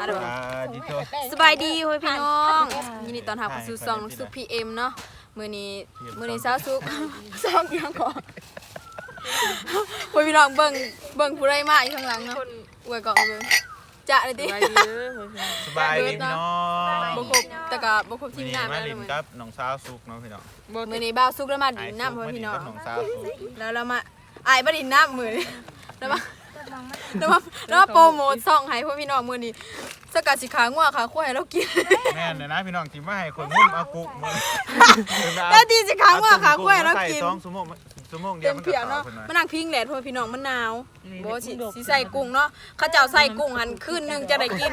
อะเดี๋ยวอ่าดิโต สบายดีเฮ้ยพี่น้องยินดีต้อนรับเข้าสู่ซองน้องซุปพีเอ็มเนาะมื้อนี้มื้อนี้เช้าซุปซองเดียังก่อนเฮ้ยพี่น้องเบิ่งเบิ่งผู้ใดมาอยู่ข้างหลังเนาะอวยกล่องเบิ่งจะเลยติสบายดีพี่น้องบ่ครบแต่ก็บ่ครบทีวันมนี้งานมาแล้วลินมื้อกับน้องสาวสุกเนาะพี่น้องมื้อนี้บ่าวซุกแล้วมาดิไอ้นสุน้ำกเพิ่นมาลิพี่นน้องกับน้องสาวสุกแล้วเรามาอายบ่ดินน้ำมื้อนี้แล้วมา แล้วมาแล้วมาโปรโมทซองให้พวกพี่น้องมื้อนี้สกัดสิขางัวขาควายให้เรากินแม่นเลยนะพี่น้องที่มาให้คนมุ่มอากุมาแล้วที่สิขางัวขาควายให้เรากินสองชั่วโมง ชั่วโมงเดียเต็วมมันก็เพียงเนาะตายมันนั่งพิงแดดเพราะว่าพี่น้องมันหนาวโบสิสิใส่กุ้งเนาะเขาเจ้าใส่กุ้งหันคืนหนึงจะได้กิน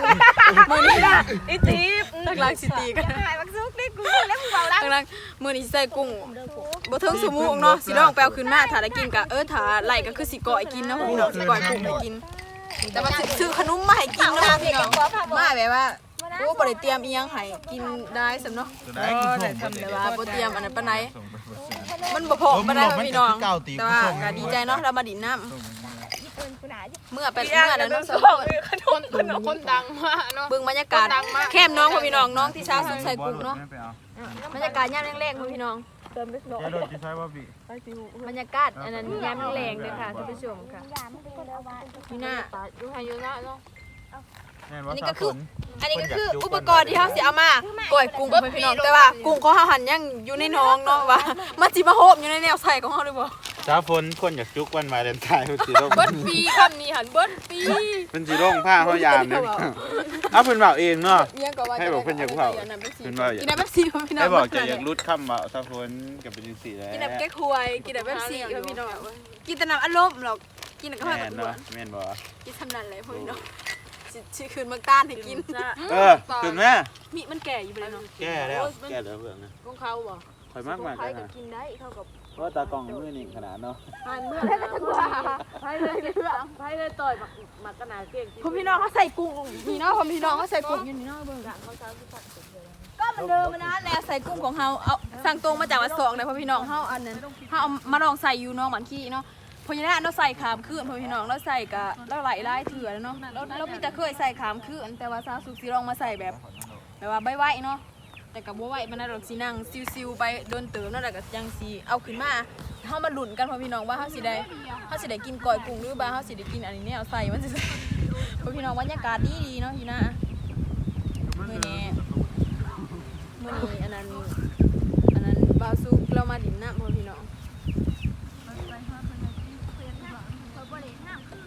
มื้อนี้นะอีตีบตักลังสิตีกันหายบักซุกนี่กูแล้วมึงเบาลังตักลังมื้อนี้สิใส่กุ้งบ่ถึงชั่วโมงเนาะสิลองแปลวขึ้นมาถ้าได้กินก็เออถ้าไล่ก็คือสิก่อยกินเนาะพี่น้องสิก่อยกุ้งให้กิน แต่ว่าซื้อขนมมาให้กินเนาะพี่น้องมาแบบว่า โอ้บ่ได้เตรียมอีหยังให้กินได้สำเนาะตัวไหนกินส้มทำแต่ว่าบ่เตรียมอันนั้นปานใดส่งไปบ่ซื้อมันบ่พอปานใดพี่น้องมันก็คือเก่าตีแต่ว่าส่งก็ดีใจเนาะเรามาดินน้ำส่งมาเมื่อเป็นเมื่อนั้นน้องสาวคนคนดังมากเนาะ เบิ่งบรรยากาศแคมน้องพ่อพี่น้องน้องที่ชาสุดใส่กุ้งเนาะไม่ไปเอาบรรยากาศยามแรงๆพ่อพี่น้องเติมไปสองอย่าโดนที่ใช้ว่าบีบรรยากาศอันนั้นยามแรงๆเด้อค่ะท่านผู้ชมค่ะนี่น่าดูให้เยอะนะเนาะ แม่นอัว่านนี้สาก็คือฝนอันนี้ก็คืออุปกรณ์ที่เฮาสิเอามาก่อยกุ้งพ่อพี่น้องแต่ว่ากุ้งเขาเฮาหันยังอยู่ในน้องเนาะว่ามันสิมาโฮมอยู่ในแนวใส่ของเฮาหรือบ่สาฝนคนอยากจุกวันวาเลนไทน์เพิ่นสิลงเบิ้ลปีคำนี้หันเบิ้ลปีเพิ่นสิลงผ้าเฮายามเนี่ยเอาเพิ่นบอกเองเนาะยังก็ว่าให้บอกเพิ่นอยากเผากินน้ำเป๊ปซี่เพิ่นว่าอยากกินน้ำเป๊ปซี่พ่อพี่น้องให้บอกจะอยากรุดคำว่าสาฝนกับเป็นจังซี่แหล้วกินน้ำแก้ควยกินน้ำเป๊ปซี่พ่อพี่น้องกินแต่น้ำอารมณ์หรอกกินน้ำกาแฟแม่กับนตัวเนาะแม่นบ่กินทำนั่นเลยพ่อพี่น้อง สิสิคืนมักต้านให้กินเออถึงแม่มีมันแก่อยู่ไปแล้วเนาะแก้แล้วแก้แล้วเบิ่งนะของเขาบ่ข่อยมากมากใครเลยก็นะกินได้เข้ากับเพราะตากล้องมือนิ่งขนาดเนาะหันเมื่อไรก็จะว่าใครเลยเรื่องใครเลยต่อยมักมักกระนาเก่งพ่อพี่น้องเขาใส่กุ้งนี่เนาะพ่อพี่น้องเขาใส่กุ้งอยู่นี่เนาะเบิ่งเขาเช้าที่ตัดก็มันเดิมนะแล้วใส่กุ้งของเฮาเอาสั่งตรงมาจากวัดสองเลยพ่อพี่น้องเฮาอันนั้นเฮาเอามาลองใส่อยู่เนาะหมันขี้เนาะ พญานาคเราใส่ขามคืนพอพี่น้องเราใส่กะเราไหลไล่เถื่อเนาะเราเรามีแต่เคยใส่ขามคืนแต่ว่าซาสุกสิลองมาใส่แบบแบบว่าใบไหวเนาะแต่กับบัวไหวมันน่าดอกสีนั่งซิวๆไปโดนเติมเนาะแต่ก็ยังสีเอาขึ้นมาเฮามาหลุนกันพอพี่น้องว่าเฮาสิได้เฮาสิได้กินก้อยกุ้งหรือว่าเฮาสิได้กินอันนี้แนวใส่มันสิพอพี่น้องบรรยากาศดีดีเนาะอยู่นะมื้อนี้มื้อนี้อันนั้นอันนั้นบาวซุกเรามาดินน้ำพอพี่น้อง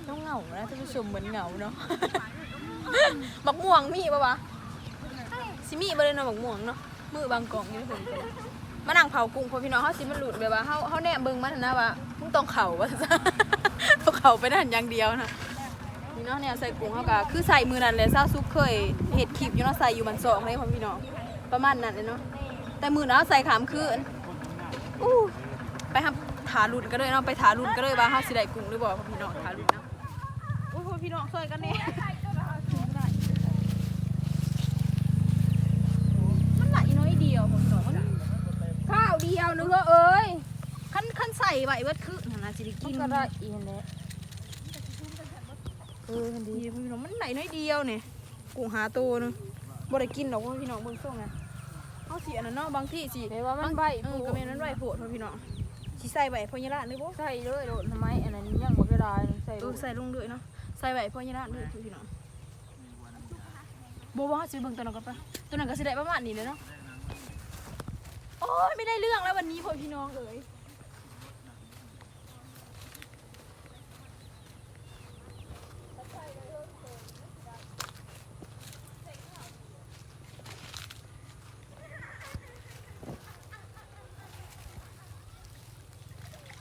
ต้องเหงานะท่านผู้ชมเหมือนเหงาเนาะ บักม่วงมีปะวะสิมีบ่เลยเนาะบักม่วงเนาะมือบางกล่องอยู่เพิ่นมานั่งเผากุ้งพอพี่น้องเฮาสิมันหลุดแบบว่าเฮาเฮาแนมเบิ่งมันนะว่ามึงต้องเข่าว่าซะต้องเข่าไปนั่นอย่างเดียวนะนี่เนาะเนี่ยใส่กุ้งเฮาก็คือใส่มือนั่นเลยซาซุกเคยเฮ็ดคลิปอยู่เนาะใส่อยู่บันสองเลยพอพี่น้องประมาณนั้นเลยเนาะแต่มือนั้นเราใส่ขามคืนอู้ไปทำถาลุ่นก็เลยเนาะไปถาลุ่นก็เลยว่าเฮาสิได้กุ้งหรือบ่พ่อพี่น้องถาลุ่นเนาะ พี่น้องช่วยกันเนี่ยมันไหลน้อยเดียวผมบอกว่าข้าวเดียวนึงเอ้ยขั้นขั้นใส่ไว้เบิดคือนั่นนะสิได้กินก็ได้อีนแหละเออมันดีพี่น้องมันไหลน้อยเดียวเนี่ยกุ้งหาตัวนึงบ่ได้กินหรอกพี่น้องเบิ่งส่งอะเอาสิอันนั้นเนาะบางที่สิแต่ว่ามันใบเออก็แม่นมันไหวโผล่พี่น้องสิใส่ไว้พอยาละนึกบ่ใส่เลยโดนทำไมอันนั้นยังบ่ได้ใส่เออใส่ลงด้วยเนาะ ใส่ไว้พอยาละด้วยพี่น้องบ่ว่าสิเบิ่งตัวนั้นก่อนปะตัวนั้นก็สิได้ประมาณนี้เลยเนาะโอ้ยไม่ได้เรื่องแล้ววันนี้พ่อพี่น้องเอ๋ย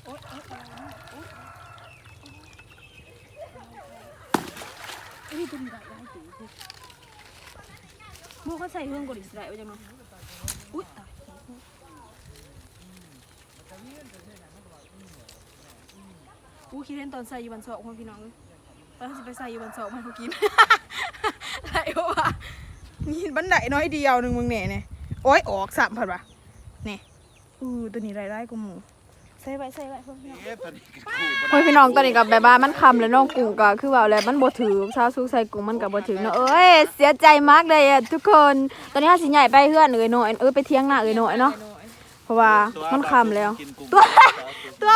โอ๊ยโอ๊ยโอ๊ยโอ๊ย เอ้ยตัวนี้ได้ได้ตีสิโมเขาใส่เครื่องกดอิสระไว้จังเนาะอุ๊ยตายอู้คิดเห็นตอนใส่อยู่บันสองพ่อพี่น้องเลยตอนที่ไปใส่อยู่บันสองมันเขากินไรวะมีบันไดน้อยเดียวหนึ่งมึงเนี่ยเนี่ยโอ้ยออกสามพันวะเนี่ยอู้ตัวนี้รายได้กูหมู ใส่ไว้ใส่ไว้พ่อพี่น้องเอ๊ะตอนนี้ก็ขู่บ่พ่อพี่น้องตอนนี้กับแบบว่ามันคำแล้วน้องกุ้งก็คือว่าแล้วมันบ่ถือชาวซุกใส่กุ้งมันก็บ่ถือเนาะเอ้ยเสียใจมากเลยอะทุกคน ตอนนี้เฮาสิใหญ่ไปเฮือนเอ้ยน้อยเออไปเที่ยงหน้าเอ้ยน้อยเนาะเพราะว่ามันคำแล้ว กินกุ้งตัว ตัว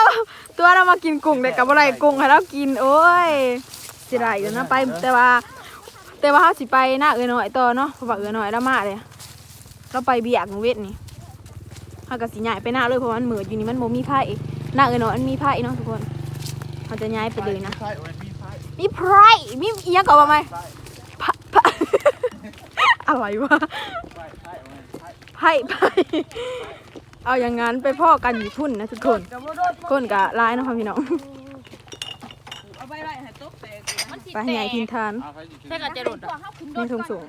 ตัวเรามากินกุ้งเด็กกับอะไรกุ้งให้เรากินโอ้ยสิได้อยู่นะไปแต่ว่า แต่ว่าเขาสิไปหน้าเอือน้อยต่อเนาะเพราะว่าเอือน้อยแล้วมาเลยเราไปเบียกเวทนี่ เขาก็สิย้ายไปหน้าเลยเพราะว่ามันเหมือดอยู่นี่มันโมมีไผ่หน้าเอือน้อยมันมีไผ่เนาะทุกคนเขาจะย้ายไปเลยนะใช่โอ้ยมีไฟมีไผ่มีเอียงก่อนว่าไหมพะพะอะไรวะไฟไฟโอ้ยไฟไผ่ไผ่เอาอย่างงั้นไปพ่อกันอยู่ทุ่นนะทุกคนคนกะลายเนาะพ่อพี่น้องเอาไปไว้ให้ตุ๊กแตกมันสิไปให้ใหญ่กินทานเอาไฟสิถือแค่ก็จะหลุดอะมีทงสูง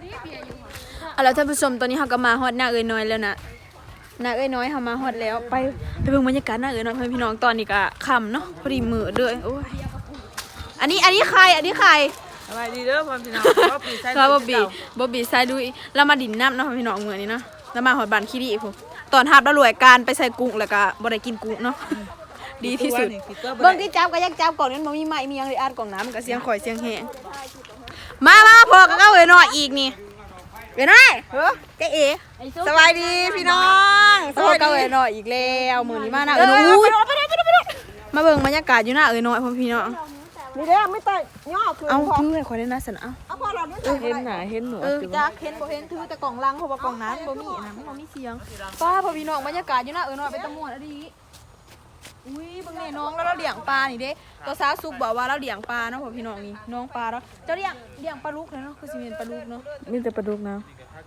เอาแล้วท่านผู้ชมตอนนี้เขาก็มาฮอดหน้าเอ้ยน้อยแล้วนะห น้าเอ้ยน้อยเขามาฮอดแล้วไปไปเบิ่งบรรยากาศหน้าเอ้ยน้อยเพื่อนพี่น้องตอนนี้ก็ค่ำเนาะพอดีมือเลยโอ้ยอันนี้อันนี้ใครอันนี้ใครสบายดีเด้อพ่อพี่น้องว่าปีใส่ครับบ๊อบบี้บ๊อบบี้ซายดุยเรามาดินน้ำเนาะพี่น้องเมือนี้เนาะแล้วมาฮอดบ้านขี้ดีพุ่นตอนทับแล้วรวยการไปใส่กุ้งแล้วก็บ่ได้กินกุ้งเนาะดีที่สุดเบิ่งที่จับก็ยังจับกล่องนั้นบ่มีไม้มีหยังเลยอ่านกล่องน้ำก็เสียงข่อยเสียงแหงมามาพอก็เอาเอ้ยน้อยอีกนี่เอ้ยน้อยเฮ้อเจ๊เอ สบายดีพี่น้องพอก็เอ้ยน้อยอีกแล้วมื้อนี้มาหน้าเอ้ยน้อยอุ้ยมาเบิ่งบรรยากาศอยู่หน้าเอ้ยน้อยพ่อพี่น้องนี่เด้อไม่ต่อยย่อคือเอาถือให้ข่อยได้นะสันเอาเอาพอเราด้วยเห็นหนาเห็นหนูเออจักเห็นบ่เห็นถือแต่กล่องลังเพราะว่ากล่องนั้นบ่มีนะมันบ่มีเสียงป้าพ่อพี่น้องบรรยากาศอยู่หน้าเอ้ยน้อยเป็นตะม่วนอะดีอุ้ยเบิ่งแน่น้องแล้วเราเลี้ยงปลานี่เด้ตัวสาวสุกบอกว่าเราเลี้ยงปลาเนาะพ่อพี่น้องนี่น้องปลาเนาะเจ้าเลี้ยงเลี้ยงปลาลูกเลยเนาะคือสิเป็นปลาลูกเนาะมีแต่ปลาดุกนะ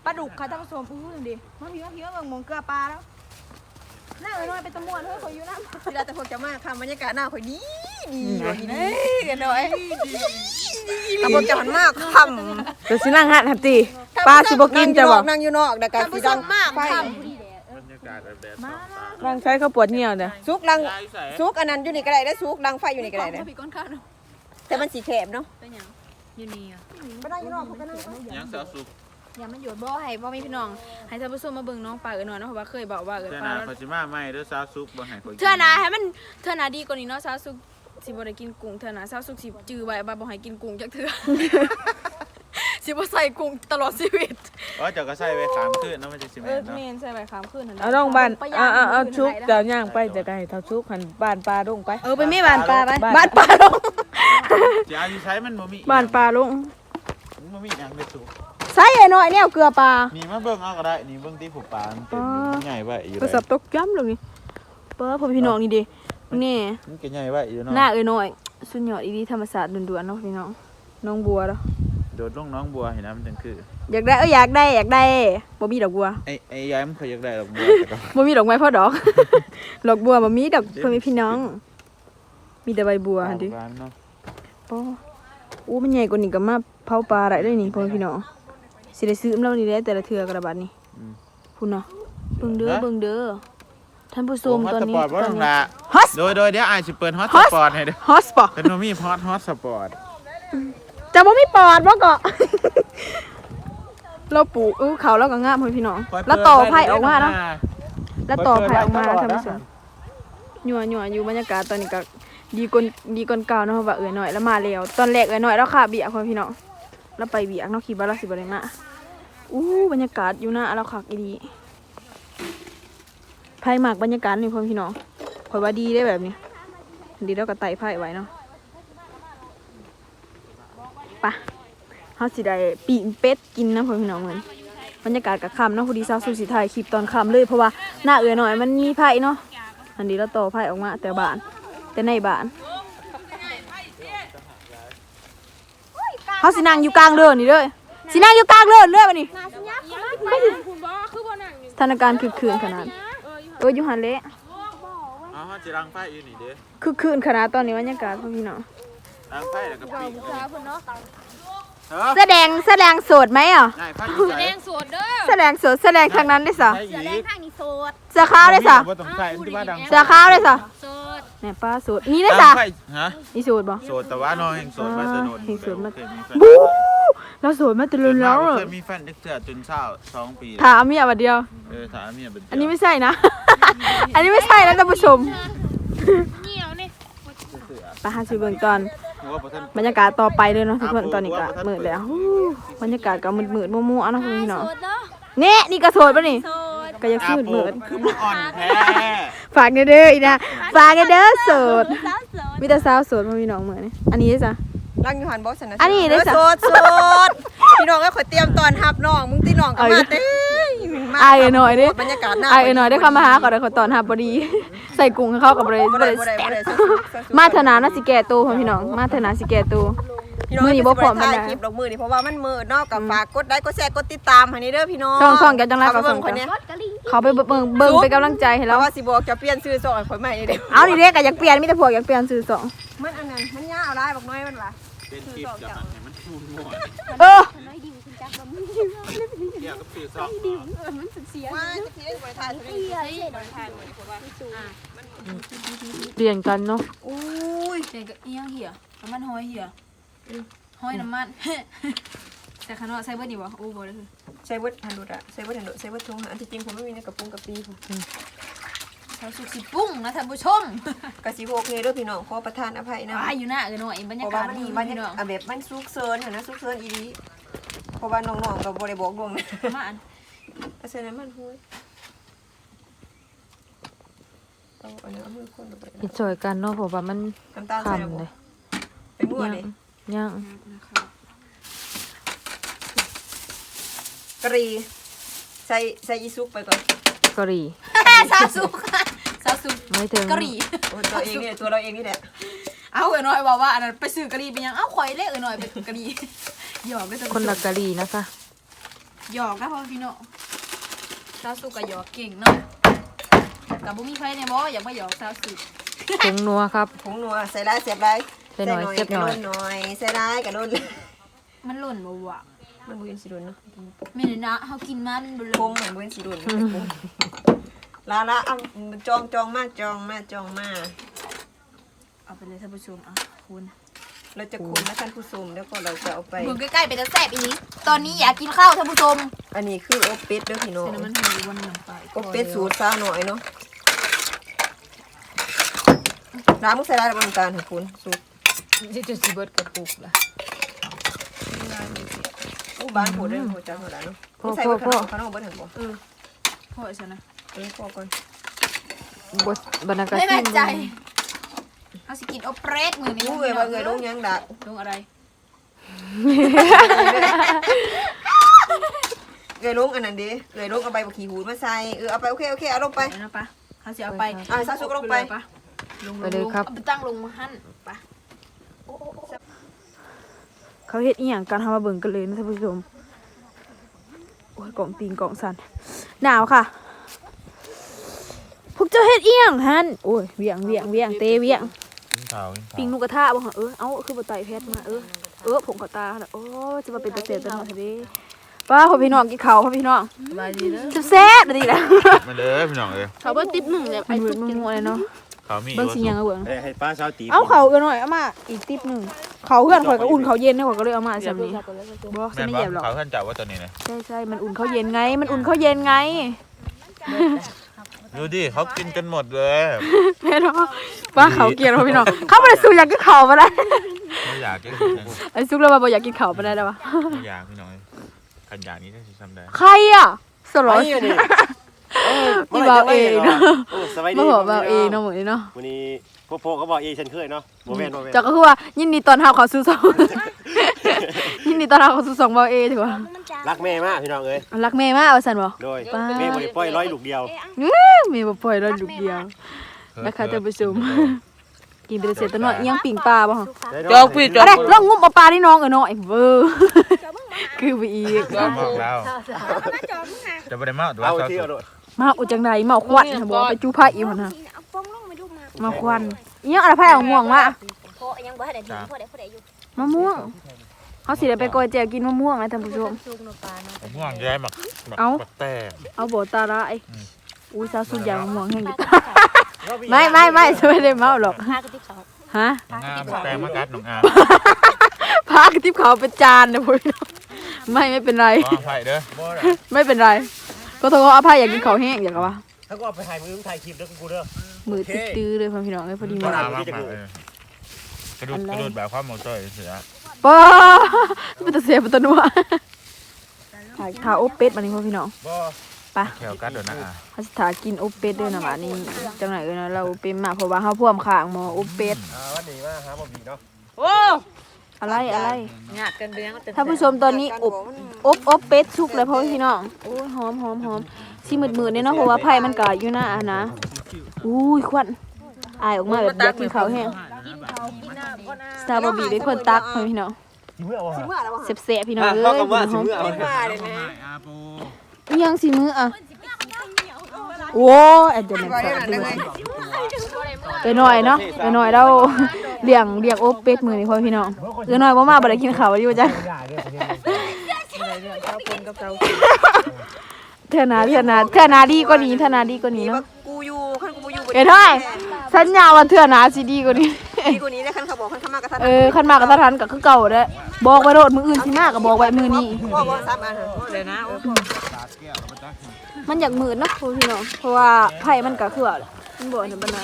ปลาดุกค่ะท่านผู้ชมอู้ยดิมาพี่มาพี่มาเบิ่งหมองเกลือปลาแล้วหน้าเอ้ยน้อยเป็นตะม่วนเฮ้ยข่อยอยู่น้ำเวลาแต่พวกจะมาค่ะบรรยากาศหน้าข่อยดีดีเฮ้ยกันหน่อยเอาพวกจะหันมากคำจะสินั่งหัดหัดตีปลาสิบกินจะบอกนั่งอยู่นอกแต่การสีดังไฟบรรยากาศแบบแดดส่องตาร่างใช้ข้าวปวดเหนียวเนี่ยซุกลังยายใส่ซุกอันนั้นอยู่นี่ก็ได้ได้ซุกลังไฟอยู่นี่ก็ได้มาพี่ก้นข้าวเนาะแต่มันสีแคบเนาะเป็นหยังอยู่นี่อะไม่ได้อยู่นอกเขาก็นั่งยังเสือสุก อย่ามันหยุดบ่ให้บ่มีพี่น้องให้ท่านผู้ชมมาเบิ่งน้องปลาเอ้ยน้อยเนาะเพราะว่าเคยบอกว่าเอ้ยเจ้าปลา นาแล้วปัจจิมาใหม่เด้อซาวซุกบ่ให้คนกินเทื่อหนาให้มันเทื่อหนาดีกว่านี้เนาะสาวสุกสิบ่ได้กินกุ้งเทื่อหนาสาวสุกสิจื้อไว้ว่าบ่ให้กินกุ้งจักเทื่อ สิบ่ใส่กุ้งตลอดชีวิตอ๋อเจ้าก็ใส่ไว้ขามขึ้นเนาะมันจะสิเอแม่อนเนาะแม่นใส่ไว้ข้ามคืนนั่นแหละเอาลงบ้านไปย่เอาเอาเอาคืนชุกไหนเดี๋ได้ยวย่างไปจะไก่เท่าชุกหันบ้านปลาลงไป เออไปไม่บ้านปลาไปบ้านบ้านปลาลง สิเอาอยู่ใช้มันบ่มีบ้านปลาลง มันบ่มีหยังในสุก ใส่ไอ้น้อยแนวเกลือปลานี่มาเบิ่งเอาก็ได้ นี่เบิ่งที่ผูกปลามันเป็นมันใหญ่ไว้อยู่กระได้สับตกจ้ำเลยนี่เปิ้ลพ่อพี่น้องนี่ดินี่มันก็ใหญ่ไว้อยู่เนาะหน้าเอ้ยน้อย สุดยอดอีดีธรรมศาสตร์ด่วนๆเนาะพี่น้องน้องบัวเนาะโดดลงน้องบัวเห็นน้ำมันจังคือ อยากได้เอ้ยอยากได้อยากได้บ่มีดอกบัวไอ้ไอ้ยายมันเคยอยากได้ดอกบัวแต่ก็บ่มีดอกไม้พ่อดอกดอกบัวบ่มีดอกเพื่อนมีพี่น้อง มีแต่ใบบัวหั่นดิปลาเนาะโอ้อู้มันใหญ่กว่านี้ก็มาเผาปลาได้เลยนี่พ่อแม่พี่น้อง สิได้ซื้อมาแล้วนี่แหละแต่ละเทื่อกระบาดนี่อืมพุ่นเนาะเบิ่งเด้อเบิ่งเด้อท่านผู้ชมฮอตตอนสนี้ปอร์ตบ่ตอนต้องนี้ละฮอสโดยโดยเดี๋ยวอายสิเปิดฮอตฮสอตปอร์ตให้เด้อฮอสปะเป็นบ่มีฮอตฮอตสปอร์ตจะบ่มีปอดบ่เกาะเราปลูกเออเขาแล้วก็งามพ่อแม่พี่น้องแล้วต่อไผ่ออกมาเนาะแล้วต่อไผ่ออกมาท่านผู้ชมหนัวหนัวอยู่บรรยากาศตอนนี้ก็ดีกว่าดีกว่าเก่าเนาะเพราะว่าเอ๋ยหน่อยแล้วมาแล้วตอนแรกเอ๋ยหน่อยแล้วค่ะเบียกพ่อพี่น้องแล้วไปเบียกเนาะคิดว่าเราสิบ่ได้มา อู้บรรยากาศอยู่หน้าเราคักอีดีไพ่หมากบรรยากาศนี่พ่อพี่น้องขอยว่าดีได้แบบนี้ ดีแล้วก็ไต่ไพ่ไว้เนาะไปะเฮาสิได้ปีกเป็ดกินนะพ่อพี่น้องเหมือนบรรยากาศกับคำเนาะพอดีซาวสุสิถ่ายคลิปตอนคำเลยเพราะว่าหน้าเอ๋ยหน่อยมันมีไพ่เนาะอันนี้เราโตไผ่ออกมาแต่บาน แต่ในบานเขาสินังอยู่กลางเดินนี่เลย สินั่งอยู่กลางเดินเลยวันนี้สถานการณ์คือคืนขนาดเอออยู่หันเละอ๋อฮอตสิรังไฟอยู่นี่เด้อคือคืนขนาดตอนนี้บรรยากาศพ่อพี่น้องรังไฟแล้วก็ปีกเออแสดงแสดงโสดไหมอะง่ายไฟอยู่ไหนแสดงโสดแสดงทางนั้นได้สะใช่อีกเสื้อขาวได้สะบ่ต้องใส่ที่ว่าดังเสื้อขาวได้สะแม่ป้าโสดนี่ได้สะไฟฮะนี่โสดบ่โสดแต่ว่าน้อยแห่งโสดมาสนุนอ่า แห่งโสดมาเคยมีแฟนบู๊เราโสดมาแตลอดแล้วเคยมีแฟนเด็กเถื่อจนเศร้าสองปี ถามเมียบัดเดียว เออถามเมียเป็นอันนี้ไม่ใช่นะ อันนี้ไม่ใช่นะท่านผู้ชมไปหาสิเบิ่งตอนหัวบ่ทันบรรยากาศต่อไปเลยเนาะทุกคนตอนนี้ก็มืดแล้วฮู้บรรยากาศก็มืดๆมัวๆเนาะพี่น้องเนี่ยนี่ก็โสดป่ะนี่ก็ยังอามืดโปมืดคือบ่อ่อนแท้ฝากเด้อเด้ออีนะฝากเด้อเด้อโสดมีแต่สาวโสดบ่มีน้องเหมือนนี่อันนี้จ้ะ รังอยู่หันบ่สนะอันนี้ได้จ้ะโสดโสดพี่น้องก็ขอเตรียมตอนรับน้องมึงตีน้องก็มาเต้มาอายหน่อยเด้บรรยากาศหน้าอายหน่อยได้เข้ามาหาก่อนได้ขอตอนรับบ่ดี ใส่กุ้งให้เข้ากับบ่ได้บ่บ่ได้ได้บ่ได้บ่ได้มาเถอะนะน่าสิแก่ตัวพ่อพี่น้องมาเถอะนะสิแก่ตัวพี่น้องมื้อนี้บ่พร้อมถ่ายปานใดคลิปดอกมือนี่เพราะว่ามันมืดเนาะกับฝากกดไลค์กดแชร์กดติดตามให้นี่เด้อพี่น้องช่องช่องจะจังไรเข้าก็ไปส่เบิ่งงคนเนี้ยเขาไปเบิ่งเบิ่งเป็นกำลังใจให้เพเราราะว่าสิบอกจะเปลี่ยนชื่อซอยข่อยใหม่เด้อเอาดิเด็กก็อยากเปลี่ยนมีแต่พวกอยากเปลี่ยนสื่อสองมันอันนั้นมันยาวหลายบักน้อยมันล่ะ เป็นคลิปจะหันให้มันชูนหมดเออเกี่ยวกับปีสองว่าจะเปลี่ยนบ่ได้ถ่ายเท่านี้บ่ได้ถ่ายบ่ได้เพราะว่าเปลี่ยนกันเนาะอุ้ยเด็กก็เอียงเหี่ยน้ำมันหอยเหี่ยหอยน้ำมันแต่ขางนอกใส่เบิดนี่บ่โอ้บ่ได้คือใช้เบิดทันดูดอะใช้เบิดทันดูดใช้เบิดทงอันที่จริงผมไม่มีในกระปุงกระปีผม เขาสุกสิปุ้งนะท่านผู้ชมกะสิโพกเลยเด้อพี่น้องขอประทานอภัยนะว้าอยู่หน้าเออหน่อยบรรเพยาราะกาว่าศมันดีมันพี่น้องอะแบบมันซุกเซินหั่นนะซุกเซินอีดีเพราะว่าน้องๆก็บ่ได้บอกดวงนะมาอันเพราะฉะนั้นมันห้วยเอาอันนี้เอามือคนลงไปเฮ็ดช่วยกันเนาะเพราะว่ามันน้ำตาลใส่ระบบคำเลยไปมั่วเลย ย่างกะหรี่ใส่ใส่อีซุกไปก่อนกะหรี่ ซาสุกซา สุกไม่ถึงกะหรี่โอ้ยตัวเองเนี่ยตัวเราเองนี่แหละเอาเออหน่อยบอกว่าอันนั้นไปซื้อกะหรี่เป็นยังเอ้าข่อยเละเออหน่อยเป็นกะหรี่หยอกไปท่านคนผู้ชละมกะหรี่นะคะหยอกนะพ่อพี่น้องซาสุกก็หยอกเก่งเนาะกับบุมีไฟเนี่ยบ่อยากมาหยอกซาสุผงนัวครับผงนัวใส่ร้ายเสียบร้ายใส่หน่อยเสียบหน่อยกระโดดหน่อยใส่ร้ายกระโดดมันหล่นบ่วะมันบุญสีดุนเนาะแม่นนะเฮากินมามันบ่หพล่งนเหมือนบุญสีดุน ลาละเอาจองจองมากจองมากจองมากเอาไปเลยท่านผู้ชมอะคุณเราจะคุมนะท่านผู้ชมแล้วก็เราจะเอาไปเบิ่งใกล้ๆไปจะแซ่บอีนี้ตอนนี้อยากกินข้าวท่านผู้ชมอันนี้คืออบเป็ดเด้อพี่น้องใส่น้ำมันหอยวันหนึ่งไปอบเป็ดสูตรซาหน่อยเนาะร้านมุกใส่ร้านบนการให้คุณสูตรสิจะสิเบิดกระปุกล่ะอู้บ้านโหดเด้อโหดจังโหดแล้วเนาะพ่อใส่พ่อเบิดขพ่นอมขนมเบิดหันบ่พ่อฉันนะ เออพอก่อนบดบรรยากาศไม่มั่นใจเอาสิกินโอเปรสมือนี้อู้เอ้ยว่าเอ้ยลงยังดักลงอะไรเอ้ยลงอันนั้นดิเอ้ยลงเอาใบบักขี้หูดมาใส่เออเอาไปโอเคโอเคเอาลงไปไปนะปะเขาสิเอาไปอะซาสุกลงไปปะลงไปเลยครับเอาไปตั้งลงมาหั่นปะเขาเฮ็ดอีหยังกันทำมาเบิ่งกันเลยนะท่านผู้ชมโอ้ยกล่องตีนกล่องสั่นหนาวค่ะ พวกเจ้าเฮ็ดอีหยังฮั่นโอ้ยเวียงเวียงเวียงเตเวียงกินข้าวกินปิข้างวหนูกระทะบ่ฮะเออเอ้าคือบ่ไต่เพชรมาเออเออผงกระตาน่ะโอ้ยจะมาเป็นตะเสียตะหน่อยเด้ป้าพ่อพี่น้องกินข้าวพ่อพี่น้องสบายดีเด้อแซ่บๆดีแหละมาเลยพี่น้องเอ้ยเขาเบิ่ติ๊บหนึ่งเลยมันมืดมัวๆเลยเนาะข้าวมีเบิ่งสิหยังเอาเบิ่งเอ้ยให้ป้าเช้าตีเอาเขากันหน่อยเอามาอีกติ๊บหนึงเขาเพื่อนข่อยก็อุ่นเขาเย็นให้ข่อยก็เลยเอามาซำนี้บ่สิแม่นไม่บ่เหยียบหรอกเขาท่านจับว่าตัวนี้นะใช่ๆมันอุ่นเขาเย็นไง มันอุ่นเขาเย็นไง ดูดิเขากินกันหมดเลยแม่เนาะป้าเขาเกลียดพ่อพี่น้องเขาบ่ได้สู้อยากกินข้าวบ่ได้ไม่อยากกินไอ้ซุกแล้วว่าบ่อยากกินข้าวบ่ได้แล้ววะไม่อยากพี่น้องเอ้ยขันอยากนี้ได้สิทำได้ใครอะสลอไปอยู่นี่เออพี่บ่าวเองเนาะโอ้สบายดีมาบอกว่าเองเนาะหมื้นี้เนาะวันนี้พวกพวกเขาบอกเองฉันเคยเนาะโมเมนต์โมเมนต์จากก็คือว่ายินดีตอนเฮาเขอซื้อสอง ยินดีตอนเฮาเขอซื้อสองบ่เอถือว่ารักแม่มากพี่น้องเอ้ยรักแม่มากเอาซั่นบ่โดยป้าแม่บริปล่อยร้อยลูกเดียวแม่บ่ปล่อยเราลูกเดียวนะคะท่านผู้ชมกินไปแต่เสร็จตะน้อยอิหยังปิ่งปลาบ่ฮะจอกพี่จเอาได้ลองงุ้มเอาปลาที่น้องเออน้อยเว้อคือไปอีกจะมากแล้วจะไม่ได้มากตัวเอาเศร้าที่สุเอาดโดดมาอุจังไดเมาควันนะบ่ไปจูไผอีกหั่นน่ะมาควันอิหยังอะไรไผเอาม่วงมาพอยังบ่ทันได้ดีพอได้พอได้อยู่มะม่วง เฮาสิได้ไปกอยแจวกินมะม่วงนะท่านผู้ชม ซุก no ปลาเนาะผมห่วงแย่หมักหมักเอ้า หมักแต่เอาบ่ตาร้ายอุ้ยสาวสุดยางมะม่วงแห้งอยู่ไม่ไม่ไม่ไม่ได้เมาหรอกพากระติบเขาฮะน้องอาหมักแต่มากัดน้องอาพากระติบเขาเป็นจานนะพี่น้องไม่ไม่เป็นไร ขออภัยเด้อไม่เป็นไรก็ต้องขออภัยอยากกินเขาวแห้งอยากเอาวะถ้าก็เอาไปถ่ายมือถ่ายคลิปเด้อกูเด้อ มือตื้อๆเลยพ่อพี่น้องเอ้ยพอดีบ่มาน่ามากๆเลยกระดุดกระดุดแบบความหมดตัวเสือ ป้าเป็นตะเสียเป็นตะนัวถ่ายถ่าอบเป็ดมานี่พ่อพี่น้องบ่ไปแถวกัดเดี๋ยวนะอะเขาสิถ่ากินอบเป็ดด้วยนะบ้านนี้จังไหนเอ้ยนะเราเป็นมาเพราะว่าเฮาพ่วมข้างหมออบเป็ดอ่าวันนี้มาหาบ่บีเนาะโอ้อะไรอะไรหยาดกันเลี้ยงท่านผู้ชมตอนนี้อบอบอบเป็ดสุกแล้วพ่อพี่น้องโอ้ยหอมหอมหอมสิมืดๆเนี่ยเนาะเพราะว่าไผ่มันก็อยู่หน้าอะนะอุ้ยควันอายออกมาแบบอยากกินข้าวแห้ง สตาร์บอร์บี้เป็นคนตักพ่อพี่น้องสิเมื่อบ่ฮะเสียบๆพี่น้องเอ้ยหอมเอาอาปูอิหยังสิมืออะโว้แอนเดนสอนด้วยเอ้ยหน่อยเนาะเอ้ยหน่อยเราเลี้ยงเลี้ยงอบเป็ดมือนี่พ่อพี่น้องเอ้ยหน่อยบ่มาบ่ได้กินข้าวอยู่จ้ะเธอนาเธอนาเธอนาดีกว่านี้เธอนาดีกว่านี้เนาะกูอยู่คันกูบ่อยู่เอ้ยท่อยสัญญาว่าเธอนาสิดีกว่านี้ ดีกว่านี้ได้คันเขาบอกคันเขามากับท่านเออคันมากกับสถานก็คือเก่าเด้อบอกไว้โดดมืออื่นสิมากก็บอกไว้มือนี้ พ่อบ่ซ้ำอันเดี๋ยวนะโอ้มันอยากมืดเนาะพ่อพี่น้องเพราะว่าไผ่มันก็คือว่ามันบ่เนี่ยบันได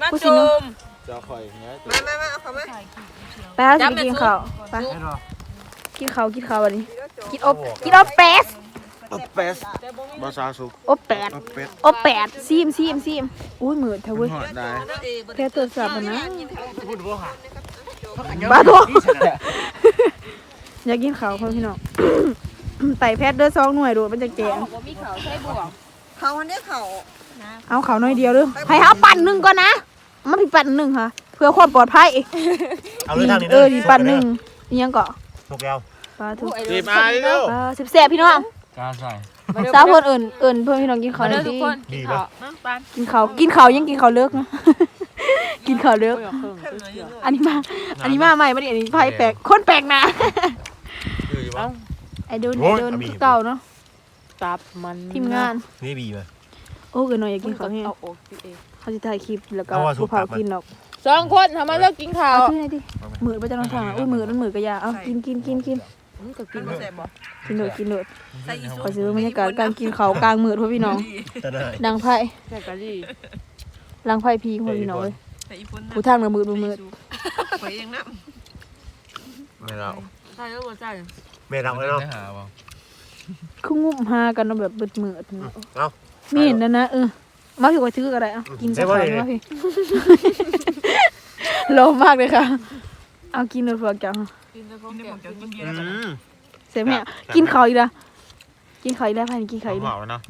มาผู้สิจุเนาะมจะคอยอย่างเงี้ยมามามาเอาเข้ามาไปหาสิไปกินข้าวไปกินข้าวกินข้าววันนี้กินอบกินอบแป ดเป็ดบาซาสุกอบแปดเป็ดอบแปดซีมซีมซีมอุ้ยมืดเถอะเว้ยหอดได้แค่ตัวสับอะนะบ้าตัวอยากกินข้าวพ่อพี่น้องไต่แพทย์เด้อสองหน่วยโดดมันจะแกงเขาคนนี้เขาเอาข้าวหน่อยเดียวเด้อให้หาปั่นหนึ่งก่อนนะมันผิดปั่นหนึ่งค่ะ เพื่อความปลอดภัยเอาเลยทางนี้เออดีปั่นหนึ่งอิหยังเกาะสุกแล้วปลาทุกจีบอายเร็วปลาสิบแสบพี่น้อง กาใส่สาวคนอื่นอื่นเพื่อนพี่น้องกินข้าวหน่อยทุดิกคนดีป่ะกินข้าวกินข้าวยังกินข้าวเลิกนะกินข้าวเลิกอันนี้มา อันนี้มาใหม่ไม่ได้อันนี้ไพ่แปลกคนแปลกหนะคืออยู่บ้างไอโดนไอโดนคือเก่าเนาะตับมันทีมงาน นี่บีป่ะโอ้เกินหน่อยอยากกินข้าวแห้งเอาอกพี่เองเขาจะถ่ายคลิปแล้วก็เอาว่าสุผู้กเผาตับมันกินหรอกสองคนทำไมเลิกกินข้าวเอาขึ้นเลยดิหมือไปจะต้องทางอุ้ยหมือมันหมือกระยาเอากินกินกินกิน ก็กินบ่แซ่บบ่กินโดดกินโดดขอซื้อบรรยากาศการกินข้าวกลางมืดพ่อพี่น้องจะได้ดังไพ่แซ่บกะดีดังไพ่พีพ่อพี่น้องเลยแต่อีปุ่นผู้ทางเนือมืดมืดไปเองนะไม่เราใช่แล้วบ่ใช่แม่เราเลยเนาะได้หาบ่คืองุ่มหากันเนาะแบบเบิดมืดเนาะเอามีเห็นนะนะเออมาพี่ว่าซื้ออะไรอะกินสักคำมาพี่โลมากเลยค่ะ เอากินเลยพวกจัง กินแล้วพวกแกจะกินเบียร์อืมเสียแม่กินข้าวอีกละกินข้าวอีกแล้วพันกินข้าวอีกเผาแล้วเนาะ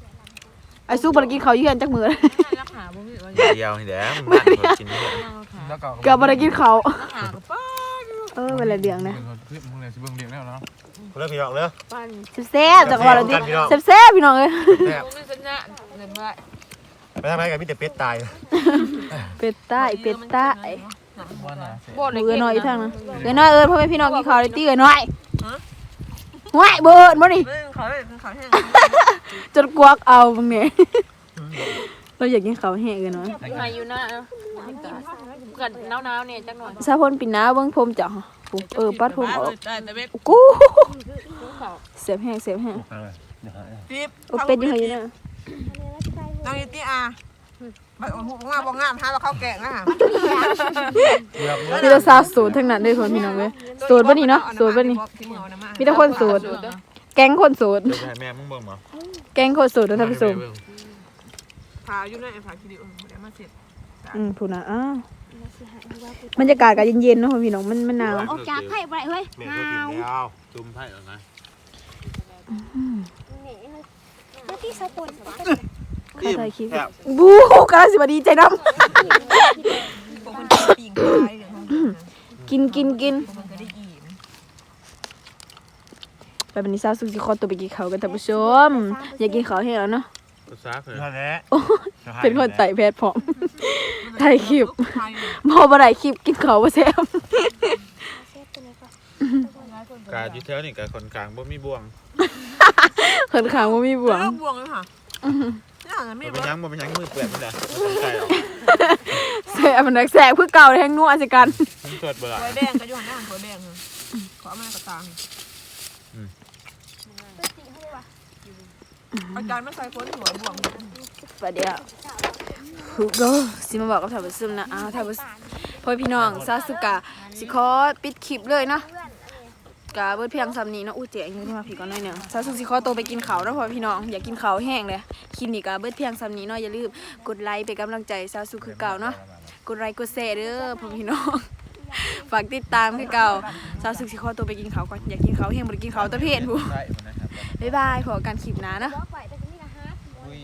ไอ้สู้บ่ได้กินข้าวอยู่กันจักมื้อรักหาบ่มีว่าเดียวนี่แหละบ้านคนกินเนี่ยแล้วก็ก็บ่ได้กินข้าวหาก็ป้าเออเวลาเลี้ยงนะคลิปมึงเลยสิเบิ่งเลี้ยงแล้วเนาะเลิกพี่น้องเลิกป้านแซ่บๆจักว่าละดิพี่น้องแซ่บๆพี่น้องเอ้ยแซ่บบ่มีสัญญาเงินบ่ไปทำไมกันมีแต่เป็ดตาย เป็ดใต้เป็ดใต้ ว่าน่ะบ่ได้เอ้ยน้อยอีกทางนะเอ้ยน้อยเอ้ยพ่อแม่พี่น้องกินข้าวได้ติเอ้ยน้อยห่วยเบิดบ่นี่เบิ่งเขาเบิ่งเขาแห้งจนกวักเอาบังเนี่ยเราอยากกินข้าวแห้งกันเนาะอยู่ไหนอยู่หน้ากันหนาวๆเนี่ยจักหน่อยซาพนปินหน้าเบิ่งผมจ้ะปุ๊บเออปัดผมออกได้แต่เบ็ดกูเสียบแห้งเสียบแห้งปิ๊บโอเป็ดยังไงอยู่เนี่ยน้องอีตี้อา ไปโอ้โหงามบ่งามหาว่าเขาแกงนะฮะมีแต่สาวโสดทั้งนั้นเลยคนพี่น้องเลยโสดบ่นี่เนาะโสดบ่นี่มีแต่คนโสดแก๊งคนโสดเดี๋ยวไปให้แม่มึงเบิ่งบ่แก๊งคนโสดนะท่านผู้ชมพาอยู่ในพาคิดิโอเดี๋ยวมาเสร็จอืมพูดนะอ้าวบรรยากาศก็เย็นๆเนาะพี่น้องมันมันหนาวออกจากไผ่บ่ได้เฮ้ยแม่ก็กินแล้วจุ่มไผ่แล้วนะเมื่อที่สกุล ข้าถ่ายคลิปบู๊กำลังสิบดีใจน้พวกมันปิ่งตายเดี๋ยวมันำกินกินกินมันก็ได้อิ่มไปเป็นนิสาวสุขสิคอตัวไปกินข้าวกันท่านผู้ชม อยากกินข้าวให้แล้วเนาะภาษาเพิ่นนั่นแหละเป็นคนไต่แพทย์พร้อมถ่ายคลิปไทยพอบ่ได้คลิปกินข้าวบ่แซ่บกาอยู่แถวนี่กับคนกลางบ่มีบ่วงเขินขางบ่มีบ่วง เลิกบวงเลยค่ะนี่ อาจจะไม่บ่เป็นหยังบ่เป็นหยังมือเปื่อนนี่แหละใช่หรอกแซ่บมันนักแซ่บคือเก่าแทงนัวสิกันมึงตรวจบ่ล่ะถั่วแดงก็อยู่หันหน้าถั่วแดงค่ะขอเอามากระตังอาจารย์ไม่ใส่พ้นหัวบวงประเดี๋ยวฮูโกสิมาบอกกับท่านผู้ชมนะอ้าวท่านผู้พ่อพี่น้องซาสุกะสิขอปิดคลิปเลยเนาะ กะเบิดเพียงซ้ำนี้เนาะอู้เจ๋งอยู่ที่มาพี่ก่อนหน่อยหนึงซาสุสิขอตัวไปกินเขาวเนาะพอพี่น้องอยากกินเขาวแห้งเลยคลินี้กะเบิดเพียงซ้ำนี้เนาะอย่าลืมกดไลค์เป็นกำลังใจซาสุคือเก่าเนาะกดไลค์กดแชร์เด้อพอพี่น้อง ฝากติดตามคือเก่าซาสุสิขอตัวไปกินเขาวก่อนอยากกินเขาวแห้งบ่ได้กินเขาวแตะเพนผู้ใช่นะครับบ๊ายบายพอกันคลิปหน้าเนาะ บอกไปแต่ก็มีละฮะ อุ้ย